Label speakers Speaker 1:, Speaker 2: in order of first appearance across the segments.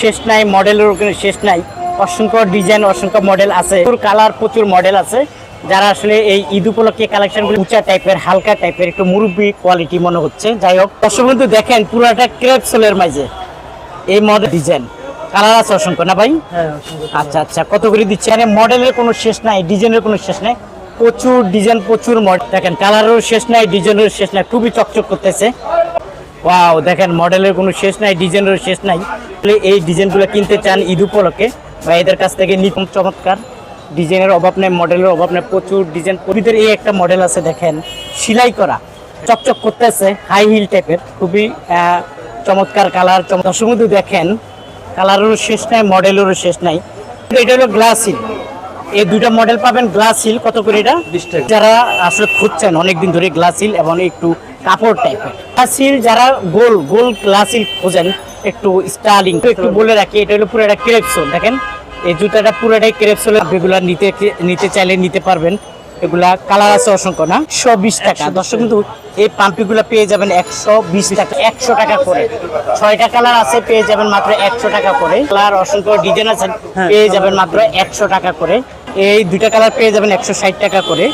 Speaker 1: শেষ নাই মডেলের কোনো শেষ নাই। অসংখ্য ডিজাইন অসংখ্য মডেল আছে। প্রচুর কালার প্রচুর মডেল আছে। যারা আসলে এই ঈদ উপলক্ষে কালেকশনগুলো উঁচা টাইপের হালকা টাইপের একটু মুরব্বী কোয়ালিটি মনে হচ্ছে। যাই হোক দর্শক বন্ধু দেখেন পুরাটা ক্রেপ সোলের মাঝে এই মডেল ডিজাইন কালার আছে অসংখ্য না ভাই?
Speaker 2: হ্যাঁ
Speaker 1: আচ্ছা আচ্ছা কত করে দিচ্ছে? মানে মডেলের কোনো শেষ নাই ডিজাইনের কোনো শেষ নাই। প্রচুর ডিজাইন প্রচুর মডেল দেখেন কালারেরও শেষ নাই ডিজাইনের শেষ নাই খুবই চকচক করতেছে। ওয়াও দেখেন মডেলের কোনো শেষ নাই ডিজাইনের শেষ নাই। এই ডিজাইনগুলো কিনতে চান ঈদ উপলক্ষে বা এদের কাছ থেকে নিতম চমৎকার ডিজাইনের অভাব নেই মডেলের অভাব নেই প্রচুর ডিজাইন প্রতিদের এই একটা মডেল আছে দেখেন সেলাই করা। চকচক করতেছে হাই হিল টাইপের খুবই চমৎকার কালার চমৎকার দেখেন কালারেরও শেষ নাই মডেলেরও শেষ নাই। এটা হলো গ্লাস হিল এই দুইটা মডেল পাবেন গ্লাস হিল কত করে এটা?
Speaker 2: 20
Speaker 1: যারা আসলে খুঁজছেন অনেকদিন ধরে গ্লাস হিল এবং একটু কাপড় টাইপের হিল যারা গোল গোল গ্লাস হিল খোঁজেন একটু স্টাইলিং একটু বলে রাখি এটা হলো পুরো একটা ক্রেপসোল দেখেন? এই জুতাটা পুরোটাই ক্রেপসোলের এগুলা নিতে নিতে চাইলে নিতে পারবেন। এগুলা কালার আছে অসংখ্য না? একশো বিশ টাকা। দর্শক কিন্তু এই পাম্পিগুলো পেয়ে যাবেন একশো বিশ টাকা একশো টাকা করে। ছয়টা কালার আছে পেয়ে যাবেন মাত্র একশো টাকা করে। কালার অসংখ্য ডিজাইন আছে পেয়ে যাবেন মাত্র একশো টাকা করে। এই দুইটা কালার পেয়ে যাবেন একশো ষাট টাকা করে।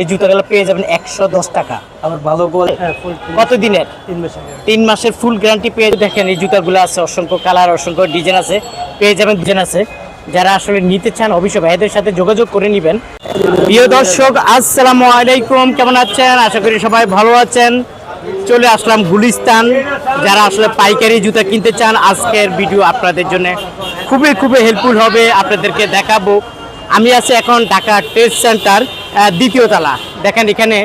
Speaker 1: এই জুতাগুলো পেয়ে যাবেন একশো দশ টাকা।
Speaker 2: আবার ভালো বল হ্যাঁ
Speaker 1: কত দিনের?
Speaker 2: তিন মাস
Speaker 1: তিন মাসের ফুল গ্যারান্টি পেয়ে দেখেন এই জুতাগুলো আছে অসংখ্য কালার অসংখ্য ডিজাইন আছে। পেয়ে যাবেন ডিজাইন আছে। যারা আসলে নিতে চান অবশ্যই ভাইদের সাথে যোগাযোগ করে নেবেন। প্রিয় দর্শক আসসালামু আলাইকুম। কেমন আছেন? আশা করি সবাই ভালো আছেন। চলে আসলাম গুলিস্তান। যারা আসলে পাইকারি জুতা কিনতে চান আজকের ভিডিও আপনাদের জন্য খুবই খুবই হেল্পফুল হবে। আপনাদেরকে দেখাবো। আমি আছি এখন ঢাকা ট্রেড সেন্টার দ্বিতীয় তলা। দেখেন, এখানে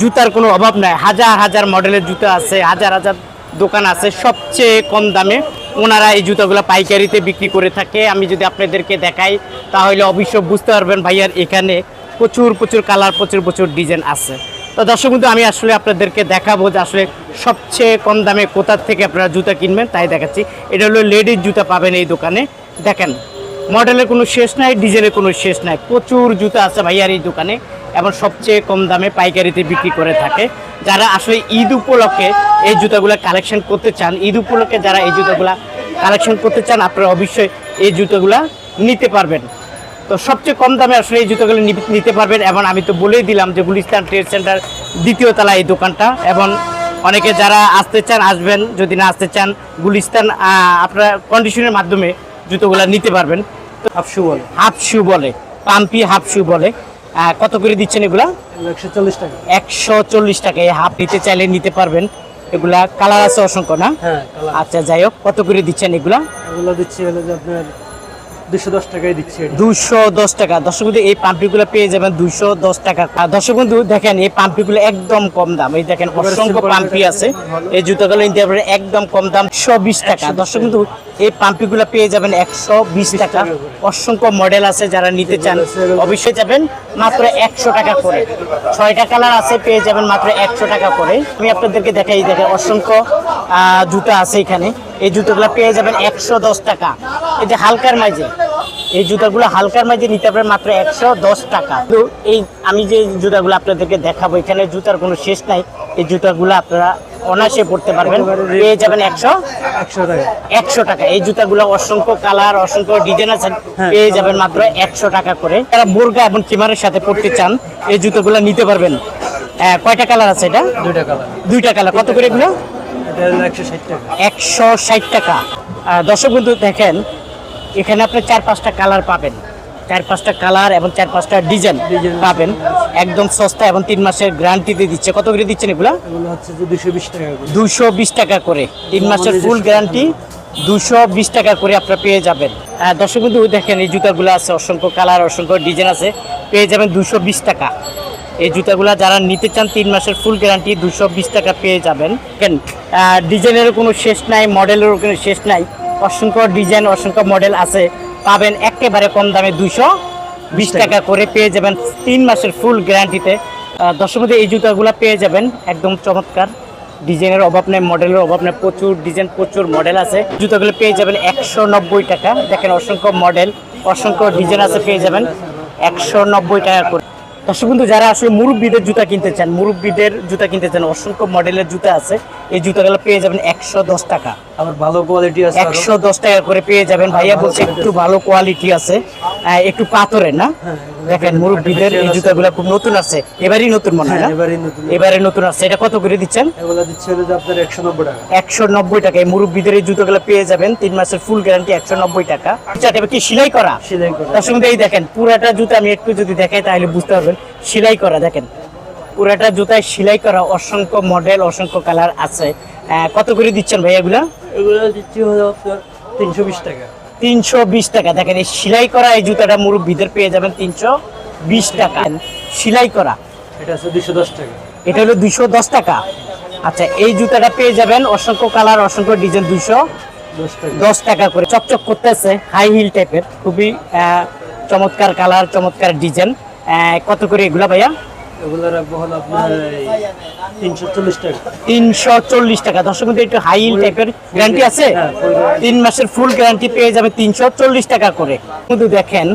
Speaker 1: জুতার কোনো অভাব নাই। হাজার হাজার মডেলের জুতা আছে, হাজার হাজার দোকান আছে। সবচেয়ে কম দামে ওনারা এই জুতাগুলো পাইকারিতে বিক্রি করে থাকে। আমি যদি আপনাদেরকে দেখাই, তাহলে অবশ্য বুঝতে পারবেন ভাইয়ার, এখানে প্রচুর প্রচুর কালার, প্রচুর প্রচুর ডিজাইন আছে। তো দর্শক বন্ধু, আমি আসলে আপনাদেরকে দেখাবো যে আসলে সবচেয়ে কম দামে কোথার থেকে আপনারা জুতা কিনবেন, তাই দেখাচ্ছি। এটা হলো লেডিস জুতা পাবেন এই দোকানে। দেখেন মডেলের কোনো শেষ নাই, ডিজাইনের কোনো শেষ নাই। প্রচুর জুতো আছে ভাইয়ার এই দোকানে এবং সবচেয়ে কম দামে পাইকারিতে বিক্রি করে থাকে। যারা আসলে ঈদ উপলক্ষে এই জুতোগুলো কালেকশন করতে চান, ঈদ উপলক্ষে যারা এই জুতাগুলা কালেকশন করতে চান, আপনারা অবশ্যই এই জুতোগুলা নিতে পারবেন। তো সবচেয়ে কম দামে আসলে এই জুতোগুলো নিতে পারবেন এবং আমি তো বলেই দিলাম যে গুলিস্তান ট্রেড সেন্টার দ্বিতীয় তলা এই দোকানটা এবং অনেকে যারা আসতে চান, আসবেন। যদি না আসতে চান, গুলিস্তান আপনারা কন্ডিশনের মাধ্যমে জুতোগুলা নিতে পারবেন।
Speaker 2: হাফ শু বলে।
Speaker 1: হাফ শু বলে। পাম্পি হাফ শু বলে কত করে দিচ্ছেন এগুলা?
Speaker 2: একশো চল্লিশ টাকা।
Speaker 1: একশো চল্লিশ টাকা। এই হাফ নিতে চাইলে নিতে পারবেন। এগুলা কালার আছে অসংখ্য না?
Speaker 2: হ্যাঁ
Speaker 1: আচ্ছা যাই হোক কত করে দিচ্ছেন এগুলা?
Speaker 2: এগুলো দিচ্ছি আপনার দুশো দশ টাকায় দিচ্ছি এটা।
Speaker 1: দুশো দশ টাকা। দর্শক বন্ধু এই পাম্পিগুলো পেয়ে যাবেন দুশো দশ টাকা। আর দর্শক বন্ধু দেখেন এই পাম্পিগুলো একদম কম দাম। এই দেখেন অসংখ্য পাম্পি আছে। এই জুতাগুলো নিতে একদম কম দাম একশো বিশ টাকা। দর্শক বন্ধু এই পাম্পিগুলো পেয়ে যাবেন একশো বিশ টাকা। অসংখ্য মডেল আছে যারা নিতে চান। অবশ্যই যাবেন মাত্র একশো টাকা করে। ছয়টা কালার আছে পেয়ে যাবেন মাত্র একশো টাকা করে। আমি আপনাদেরকে দেখাই দেখেন অসংখ্য জুতা আছে এখানে। এই জুতোগুলো পেয়ে যাবেন একশো দশ টাকা। এই যে হালকার মাঝে এই জুতাগুলো হালকার মাঝে নিতে পারবেন মাত্র একশো দশ টাকা। তো এই আমি যে জুতাগুলো আপনাদেরকে দেখাবো এখানে জুতার কোনো শেষ নাই। এই জুতাগুলো আপনারা অনায়াসে পড়তে পারবেন। পেয়ে যাবেন একশো
Speaker 2: একশো টাকা।
Speaker 1: একশো টাকা। এই জুতাগুলো অসংখ্য কালার অসংখ্য ডিজাইন আছে। পেয়ে যাবেন মাত্র একশো টাকা করে। তারা বোরগা এবং কিমারের সাথে পড়তে চান এই জুতোগুলো নিতে পারবেন। কয়টা কালার আছে এটা?
Speaker 2: দুইটা কালার।
Speaker 1: দুইটা কালার। কত করে এগুলো?
Speaker 2: একশো ষাট টাকা।
Speaker 1: দর্শক বন্ধু দেখেন এখানে আপনি চার পাঁচটা কালার পাবেন। চার পাঁচটা কালার এবং চার পাঁচটা ডিজাইন পাবেন। একদম সস্তা এবং তিন মাসের গ্যারান্টিতে দিচ্ছে। কত করে দিচ্ছেন এগুলা?
Speaker 2: দুশো বিশ টাকা করে।
Speaker 1: তিন মাসের ফুল গ্যারান্টি দুশো বিশ টাকা করে আপনারা পেয়ে যাবেন। দর্শক বন্ধু দেখেন এই জুতাগুলো আছে অসংখ্য কালার অসংখ্য ডিজাইন আছে। পেয়ে যাবেন দুশো বিশ টাকা। এই জুতাগুলা যারা নিতে চান তিন মাসের ফুল গ্যারান্টি দুশো বিশ টাকা পেয়ে যাবেন। দেখেন ডিজাইনেরও কোনো শেষ নাই মডেলেরও কোনো শেষ নাই। অসংখ্য ডিজাইন অসংখ্য মডেল আছে। পাবেন একেবারে কম দামে দুশো বিশ টাকা করে পেয়ে যাবেন তিন মাসের ফুল গ্যারান্টিতে বন্ধু এই জুতাগুলো পেয়ে যাবেন। একদম চমৎকার। ডিজাইনের অভাব নেই মডেলের অভাব নেই প্রচুর ডিজাইন প্রচুর মডেল আছে। জুতোগুলো পেয়ে যাবেন একশো নব্বই টাকা। দেখেন অসংখ্য মডেল অসংখ্য ডিজাইন আছে পেয়ে যাবেন একশো নব্বই টাকা করে। দর্শক বন্ধু যারা আসলে মুরব্বীদের জুতা কিনতে চান মুরব্বীদের জুতা কিনতে চান অসংখ্য মডেলের জুতা আছে এই জুতাগুলো পেয়ে যাবেন একশো দশ টাকা।
Speaker 2: আবার ভালো কোয়ালিটি আছে
Speaker 1: একশো দশ টাকা করে পেয়ে যাবেন। ভাইয়া বলছে একটু ভালো কোয়ালিটি আছে একটু পাথরের না?
Speaker 2: হ্যাঁ,
Speaker 1: দেখেন মুরব্বীদের এই জুতাগুলো খুব নতুন আছে এবারই নতুন মনে হয়
Speaker 2: হ্যাঁ
Speaker 1: না
Speaker 2: এবারে নতুন।
Speaker 1: এবারে নতুন আছে। এটা কত করে দিচ্ছেন?
Speaker 2: এগুলো দিচ্ছে হলো যে আপনার একশো নব্বই টাকা।
Speaker 1: একশো নব্বই টাকা। এই মুরব্বীদের এই জুতোগুলো পেয়ে যাবেন তিন মাসের ফুল গ্যারান্টি একশো নব্বই টাকা। আচ্ছা এটা কি সেলাই করা?
Speaker 2: সেলাই করা।
Speaker 1: তার সঙ্গে এই দেখেন পুরাটা জুতা আমি একটু যদি দেখাই তাহলে বুঝতে পারবেন। সেলাই করা দেখেন। পুরাটা জুতায় সেলাই করা অসংখ্য মডেল অসংখ্য কালার আছে। কত করে দিচ্ছেন ভাই এগুলা?
Speaker 2: এগুলো দিচ্ছি হলো আপনার তিনশো বিশ টাকা।
Speaker 1: তিনশো বিশ টাকা। দেখেন এই সেলাই করা এই জুতাটা মুরব্বীদের পেয়ে যাবেন তিনশো বিশ টাকা। সেলাই করা।
Speaker 2: এটা আছে দুশো দশ টাকা।
Speaker 1: এটা হলো দুইশো দশ টাকা। আচ্ছা এই জুতাটা পেয়ে যাবেন অসংখ্য কালার অসংখ্য ডিজাইন দুইশো
Speaker 2: দশ টাকা।
Speaker 1: দশ টাকা করে। চকচক করতেছে হাই হিল টাইপের খুবই চমৎকার কালার চমৎকার ডিজাইন কত করে এগুলা ভাইয়া?
Speaker 2: তিনশো চল্লিশ টাকা।
Speaker 1: দর্শক একটু হাই টাইপের গ্যারান্টি আছে?
Speaker 2: হ্যাঁ।
Speaker 1: তিন মাসের ফুল গ্যারান্টি পেয়ে যাবে তিনশো চল্লিশ টাকা করে। কিন্তু দেখেন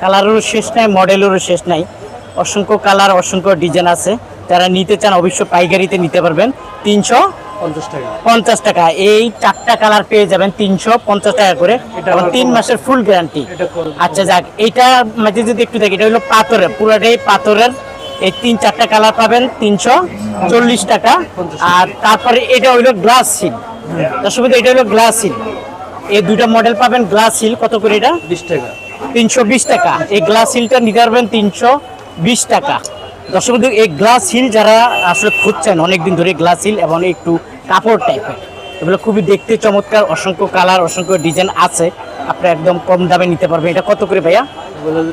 Speaker 1: কালারেরও শেষ নাই মডেলেরও শেষ নাই। অসংখ্য কালার অসংখ্য ডিজাইন আছে। যারা নিতে চান অবশ্যই পাইকারিতে নিতে পারবেন। তিনশো
Speaker 2: পঞ্চাশ টাকা।
Speaker 1: এই চারটা কালার পেয়ে যাবেন তিনশো পঞ্চাশ টাকা করে এবং তিন মাসের ফুল গ্যারান্টি আচ্ছা যাক এইটা মাঝে যদি একটু দেখি এটা হলো পাথরের পুরোটাই পাথরের। এই তিন চারটা কালার পাবেন তিনশো চল্লিশ টাকা। আর তারপরে এটা হইল গ্লাস সিল দর্শক এটা হলো গ্লাস সিল এই দুইটা মডেল পাবেন গ্লাস সিল কত করে এটা?
Speaker 2: বিশ টাকা।
Speaker 1: তিনশো বিশ টাকা। এই গ্লাস হিলটা নিতে পারবেন তিনশো বিশ টাকা। দর্শক বন্ধু, এই গ্লাস হিল যারা আসলে খুঁজছেন অনেকদিন ধরে গ্লাস হিল এবং একটু কাপড় টাইপের এগুলো খুবই দেখতে চমৎকার অসংখ্য কালার অসংখ্য ডিজাইন আছে। আপনি একদম কম দামে নিতে পারবেন। এটা কত করে ভাইয়া?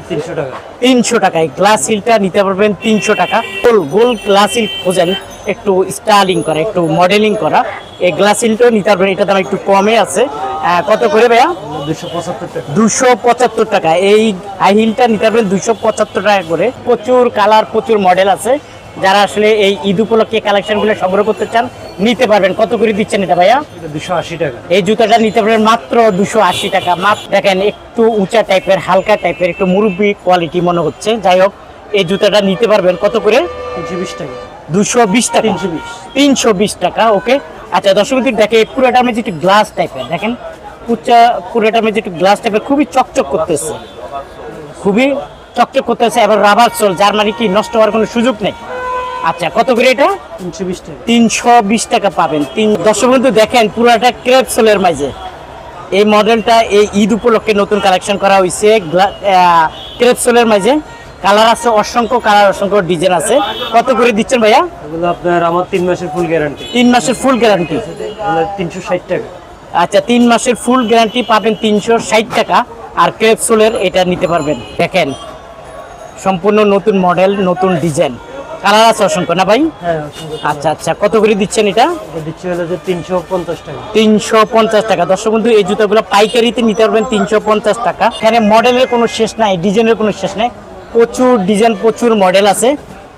Speaker 2: তিনশো টাকা।
Speaker 1: তিনশো টাকায় গ্লাস হিলটা নিতে পারবেন তিনশো টাকা। গোল গোল গ্লাস হিল খোঁজেন একটু স্টাইলিং করা একটু মডেলিং করা। এই গ্লাস হিলটাও নিতে পারবেন। এটা দাম একটু কমে আছে। কত করে ভাইয়া?
Speaker 2: দুশো পঁচাত্তর টাকা।
Speaker 1: এই হাই হিলটা নিতে পারবেন দুশো পঁচাত্তর টাকা করে। প্রচুর কালার প্রচুর মডেল আছে। যারা আসলে এই ঈদ উপলক্ষে কালেকশনগুলো সংগ্রহ করতে চান নিতে পারবেন। কত করে দিচ্ছেন এটা ভাইয়া?
Speaker 2: দুশো আশি টাকা।
Speaker 1: এই জুতাটা নিতে পারবেন মাত্র দুশো আশি টাকা। মাত্র দেখেন একটু উঁচা টাইপের হালকা টাইপের একটু মুরব্বি কোয়ালিটি মনে হচ্ছে। যাই হোক এই জুতাটা নিতে পারবেন কত করে?
Speaker 2: তিনশো বিশ টাকা।
Speaker 1: দুশো বিশ টাকা।
Speaker 2: তিনশো বিশ।
Speaker 1: তিনশো বিশ টাকা ওকে। আচ্ছা দর্শক দেখে পুরোটা আমি যেটু গ্লাস টাইপের দেখেন পুচা পুরোটা আমি যেটু গ্লাস টাইপের খুবই চকচক করতেছে। খুবই চকচক করতেছে এবার রাবার সোল যার মানে কি নষ্ট হওয়ার কোনো সুযোগ নেই। আচ্ছা কত করে এটা?
Speaker 2: তিনশো বিশ টাকা।
Speaker 1: তিনশো বিশ টাকা পাবেন। তিন দর্শক বন্ধু দেখেন পুরোটা ক্রেপ সোলের মাঝে। এই মডেলটা এই ঈদ উপলক্ষে নতুন কালেকশন করা হয়েছে ক্রেপ সোলের মাঝে। কালার আছে অসংখ্য কালার অসংখ্য ডিজাইন আছে। কত করে দিচ্ছেন ভাইয়া?
Speaker 2: এগুলো আপনার আমার তিন মাসের ফুল গ্যারান্টি
Speaker 1: তিন মাসের ফুল গ্যারান্টি
Speaker 2: তিনশো ষাট টাকা।
Speaker 1: আচ্ছা তিন মাসের ফুল গ্যারান্টি পাবেন তিনশো ষাট টাকা আর ক্রেপসোলের এটা নিতে পারবেন। দেখেন সম্পূর্ণ নতুন মডেল নতুন ডিজাইন কালার আছে অসংখ্য না ভাই?
Speaker 2: হ্যাঁ।
Speaker 1: আচ্ছা আচ্ছা কত করে দিচ্ছেন এটা?
Speaker 2: এটা হলো যে তিনশো পঞ্চাশ টাকা।
Speaker 1: তিনশো পঞ্চাশ টাকা। দর্শক বন্ধু এই জুতাগুলো পাইকারিতে নিতে পারবেন তিনশো পঞ্চাশ টাকা। এখানে মডেলের কোনো শেষ নাই ডিজাইনের কোনো শেষ নাই। প্রচুর ডিজাইন প্রচুর মডেল আছে।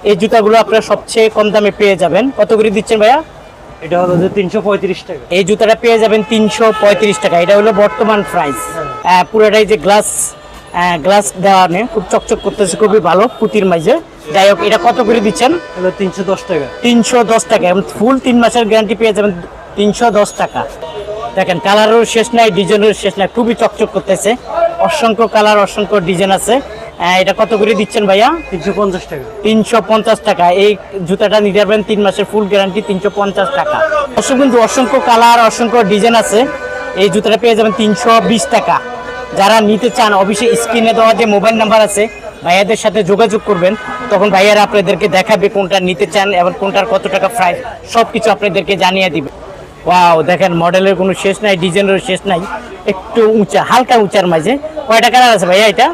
Speaker 1: এই জুতাগুলো আপনারা সবচেয়ে কম দামে পেয়ে যাবেন। কত করে দিচ্ছেন ভাইয়া?
Speaker 2: এটা হলো যে তিনশো পঁয়ত্রিশ টাকা।
Speaker 1: এই জুতাটা পেয়ে যাবেন তিনশো পঁয়ত্রিশ টাকা। এটা হলো বর্তমান প্রাইস পুরোটাই যে গ্লাস গ্লাস দেওয়া নেই খুব চকচক করতেছে খুবই ভালো পুতির মাঝে। যাই হোক এটা কত করে দিচ্ছেন?
Speaker 2: হলো তিনশো দশ টাকা।
Speaker 1: তিনশো দশ টাকা। এবং ফুল তিন মাসের গ্যারান্টি পেয়ে যাবেন তিনশো দশ টাকা। দেখেন কালারেরও শেষ নাই ডিজাইনেরও শেষ নাই খুবই চকচক করতেছে। অসংখ্য কালার অসংখ্য ডিজাইন আছে। এটা কত করে দিচ্ছেন ভাইয়া?
Speaker 2: তিনশো পঞ্চাশ টাকা।
Speaker 1: তিনশো পঞ্চাশ টাকা। এই জুতাটা নিতে পারবেন তিন মাসের ফুল গ্যারান্টি তিনশো পঞ্চাশ টাকা। অসংখ্য কিন্তু অসংখ্য কালার অসংখ্য ডিজাইন আছে। এই জুতাটা পেয়ে যাবেন তিনশো বিশ টাকা। যারা নিতে চান অবশ্যই স্ক্রিনে দেওয়া যে মোবাইল নাম্বার আছে ভাইয়াদের সাথে যোগাযোগ করবেন। তখন ভাইয়ারা আপনাদেরকে দেখাবে কোনটা নিতে চান এবং কোনটার কত টাকা প্রাইস সব কিছু আপনাদেরকে জানিয়ে দিবে। ওয়াও দেখেন মডেলের কোনো শেষ নাই ডিজাইনের শেষ নাই। একটু উঁচা হালকা উঁচার মাঝে। কয়টা কালার আছে ভাইয়া এটা?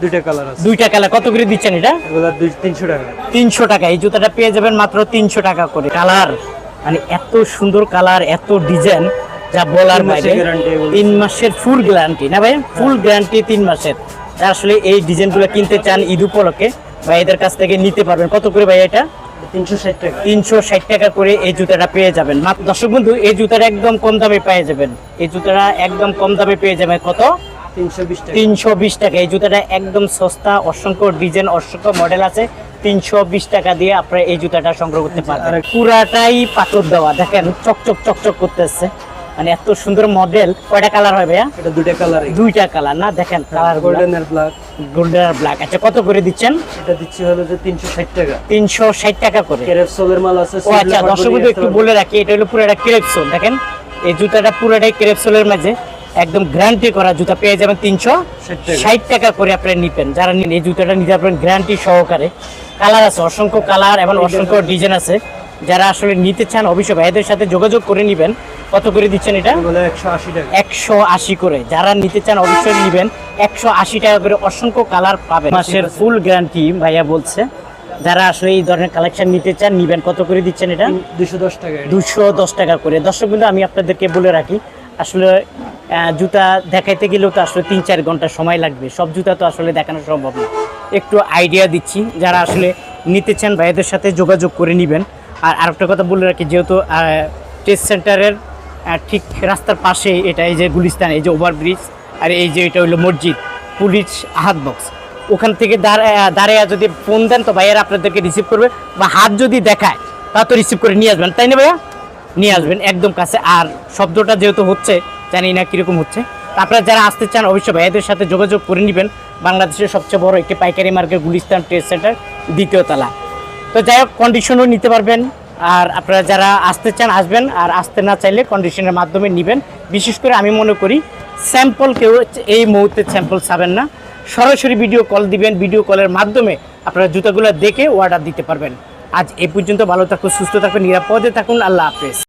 Speaker 2: দুইটা কালার আছে।
Speaker 1: দুইটা কালার কত করে দিচ্ছেন এটা?
Speaker 2: এগুলো দুই তিনশো টাকা।
Speaker 1: এই জুতাটা পেয়ে যাবেন মাত্র তিনশো টাকা করে। কালার মানে এত সুন্দর কালার এত ডিজাইন যা বলার
Speaker 2: তিন মাসের
Speaker 1: বাইরে। তিন মাসের ফুল গ্যারান্টি না ভাই? ফুল গ্যারান্টি তিন মাসের। আসলে এই ডিজাইনগুলো কিনতে চান ঈদ উপলক্ষে ভাই এদের কাছ থেকে নিতে পারবেন। কত করে ভাই এটা?
Speaker 2: তিনশো ষাট টাকা
Speaker 1: করে এই জুতাটা পেয়ে যাবেন। মাত্র দর্শক বন্ধু এই জুতাটা একদম কম দামে পেয়ে যাবেন। এই জুতাটা একদম কম দামে পেয়ে যাবেন। কত?
Speaker 2: তিনশো বিশ টাকা।
Speaker 1: এই জুতাটা একদম সস্তা অসংখ্য ডিজাইন অসংখ্য মডেল আছে। তিনশো বিশ টাকা দিয়ে আপনারা এই জুতাটা সংগ্রহ করতে পারবেন। পুরাটাই পাথর দেওয়া। দেখেন চকচক চকচক করতেছে। মানে এত সুন্দর মডেল। কয়টা কালার হয় ভাইয়া?
Speaker 2: এটা দুইটা কালার
Speaker 1: দুইটা কালার। না দেখেন কালার
Speaker 2: গোল্ডেন আর ব্ল্যাক
Speaker 1: গোল্ডেন আর ব্ল্যাক আচ্ছা কত করে দিচ্ছেন?
Speaker 2: এটা দিচ্ছি হলো যে তিনশো ষাট টাকা।
Speaker 1: তিনশো ষাট টাকা করে।
Speaker 2: কেরেফ সোলের মাল আছে
Speaker 1: ও আচ্ছা দর্শক বন্ধু একটু বলে রাখি এটা হলো পুরোটা ক্রেপসোল দেখেন এই জুতাটা পুরোটাই ক্রেপসোলের মাঝে। একদম গ্যারান্টি করা জুতা পেয়ে যাবেন তিনশো ষাট টাকা। করে আপনারা নিবেন। যারা নিন এই জুতাটা নিতে পারবেন গ্যারান্টি সহকারে। কালার আছে অসংখ্য কালার এবং অসংখ্য ডিজাইন আছে। যারা আসলে নিতে চান অবশ্যই ভাইদের সাথে যোগাযোগ করে নিবেন। কত করে দিচ্ছেন এটা?
Speaker 2: একশো আশি
Speaker 1: করে। যারা নিতে চান অবশ্যই নিবেন। একশো আশি টাকা করে অসংখ্য কালার পাবেন। মাসের ফুল গ্যারান্টি ভাইয়া বলছে। যারা আসলে এই ধরনের কালেকশন নিতে চান নিবেন। কত করে দিচ্ছেন এটা?
Speaker 2: দুশো দশ টাকা।
Speaker 1: দুশো দশ টাকা করে। দর্শক কিন্তু আমি আপনাদেরকে বলে রাখি আসলে জুতা দেখাইতে গেলেও তো আসলে তিন চার ঘণ্টা সময় লাগবে। সব জুতা তো আসলে দেখানো সম্ভব না। একটু আইডিয়া দিচ্ছি, যারা আসলে নিতে চান ভাইদের সাথে যোগাযোগ করে নেবেন। আর আরেকটা কথা বলে রাখি, যেহেতু টেস্ট সেন্টারের ঠিক রাস্তার পাশে এটা, এই যে গুলিস্তান, এই যে ওভারব্রিজ আর এই যে এটা হলো মসজিদ, পুলিশ হাত বক্স ওখান থেকে দাঁড়ায় যদি ফোন দেন তো ভাইয়ারা আপনাদেরকে রিসিভ করবে, বা হাত যদি দেখায়, তা তো রিসিভ করে নিয়ে আসবেন। তাই না ভাইয়া? নিয়ে আসবেন একদম কাছে। আর শব্দটা যেহেতু হচ্ছে, জানি না কীরকম হচ্ছে। আপনারা যারা আসতে চান, অবশ্যই ভাইয়াদের সাথে যোগাযোগ করে নেবেন। বাংলাদেশের সবচেয়ে বড় একটি পাইকারি মার্কেট গুলিস্তান ট্রেড সেন্টার, দ্বিতীয় তলা। তো যাই হোক কন্ডিশনও নিতে পারবেন। আর আপনারা যারা আসতে চান, আসবেন। আর আসতে না চাইলে কন্ডিশনের মাধ্যমে নেবেন। বিশেষ করে আমি মনে করি স্যাম্পল কেউ এই মুহূর্তে স্যাম্পল চাবেন না। সরাসরি ভিডিও কল দিবেন। ভিডিও কলের মাধ্যমে আপনারা জুতাগুলো দেখে অর্ডার দিতে পারবেন। আজ এ পর্যন্ত ভালো থাকুন, সুস্থ থাকুন, নিরাপদে থাকুন। আল্লাহ হাফেজ।